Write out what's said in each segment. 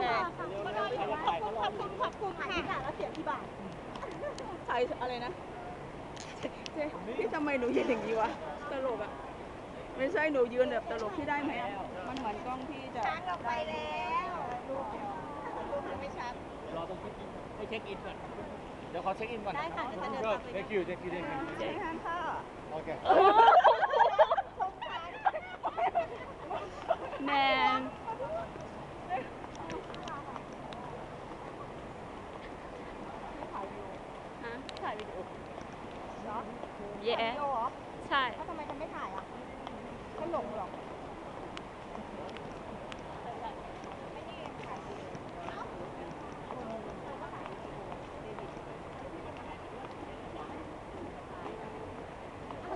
ขอบคุณขอบคุณค่ะแล้วเสียกี่บาทใส่อะไรนะเจ๊พี่ทำไมหนูยืนอย่างนี้วะตลกอะไม่ใช่หนูยืนแบบตลกพี่ได้ไหมอะมันเหมือนกล้องพี่จะช้างออกไปแล้วรูปไม่ชัดรอตรงเช็คอินให้เช็คอินก่อนเดี๋ยวขอเช็คอินก่อนได้ค่ะเดี๋ยวจะเดินก็ตามไปเช็คคิวเช็คคิวเช็คคิวเจ๊ทานข้าว โอเค แมนฮะถ่ายวิดีโอ เหรอ เย้ วิดีโอเหรอ ใช่ แล้วทำไมฉันไม่ถ่ายอะเขาหลงเหรอ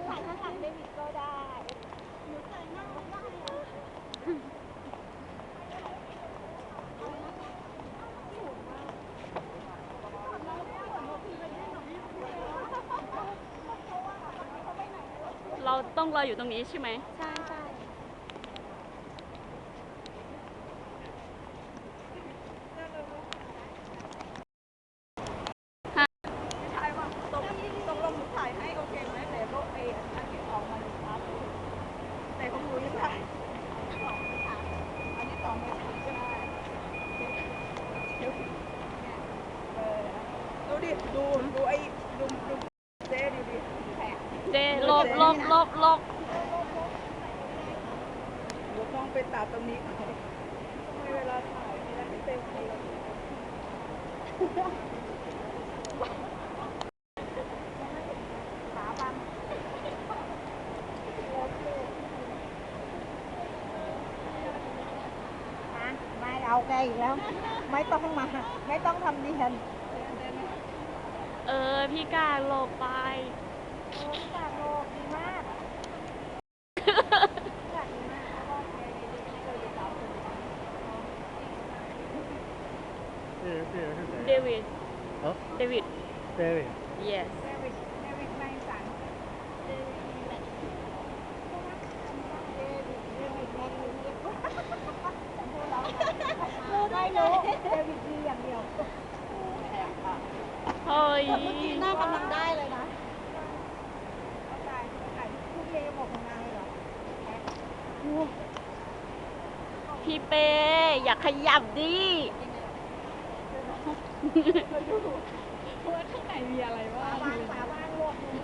ถ่ายข้างหลังเดวิดก็ได้หนูถ่ายหน้าไม่ได้อะ เราต้องรออยู่ตรงนี้ใช่ไหมใช่ใช่ถ่ายว่าตรงตรงลงหนูถ่ายให้โอเคไหมแต่ก็ไอ้อันที่ออกมาหนูครับแต่ของหนูยังถ่ายอันนี้สองไม่ถ่ายก็ได้เออดูดิ ดู ดูไอ้ดูดู เจลบลบลบลบหนูต้องไปตัดตรงนี้ก่อนทำไมเวลาถ่ายเวลาที่เต็มทีเราขาบังฮะไม่เอาแกอีกแล้ว ไม่ต้องมา ไม่ต้องทำเนียนเออ พี่กาหลบไป โอ้ฝากโลกดีมากฝากดีมากแล้วก็แกเจอเด็กสาวคนนี้เดวิดเออเดวิด เดวิด yes เดวิดเดวิดไมสันเดวิดเดวิดเดวิดแมนยูแต่พวกเราไม่รู้เดวิดดีอย่างเดียว เฮ้ยเมื่อกี้หน้ากำลังได้เลยนะเข้าใจเข้าใจพูดเลวบอกของนายเหรอ พี่เป้อย่าขยับดิข้างในมีอะไรวะฝาบ้านฝาบ้านโลกนึง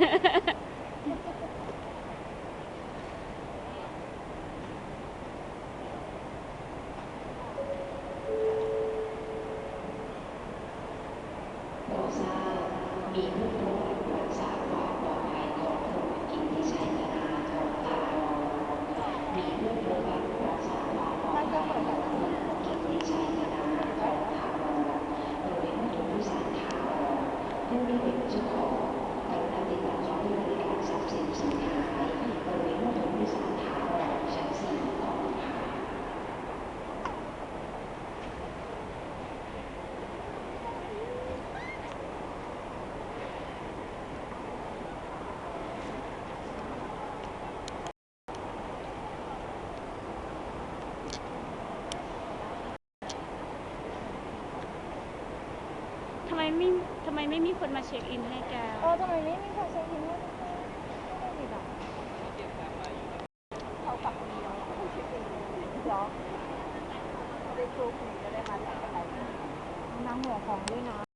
เรามีผู้ป่วยรักษาความปลอดภัยของผู้กินที่ใช้ธนาทองตารองมีผู้ป่วยรักษาความปลอดภัยของผู้กินที่ใช้ธนาทองตารองโดยไม่ถูกผู้สารถาวร ผู้ไม่เป็นเจ้าของกรุณาติดต่อขอผู้บริการทรัพย์สินสุดท้ายโดยไม่ถูกผู้สารถาวรชั้นสี่ของอาคาร ทำไมไม่ทำไมไม่มีคนมาเช็คอินให้แก เออทำไมไม่มีใครเช็คอินให้ไม่ได้ดีอะเขากลับคนเดียวเขาเช็คอินเหรอเขาได้ครูคุยก็ได้มาจากอะไรนางหัวของด้วยนะ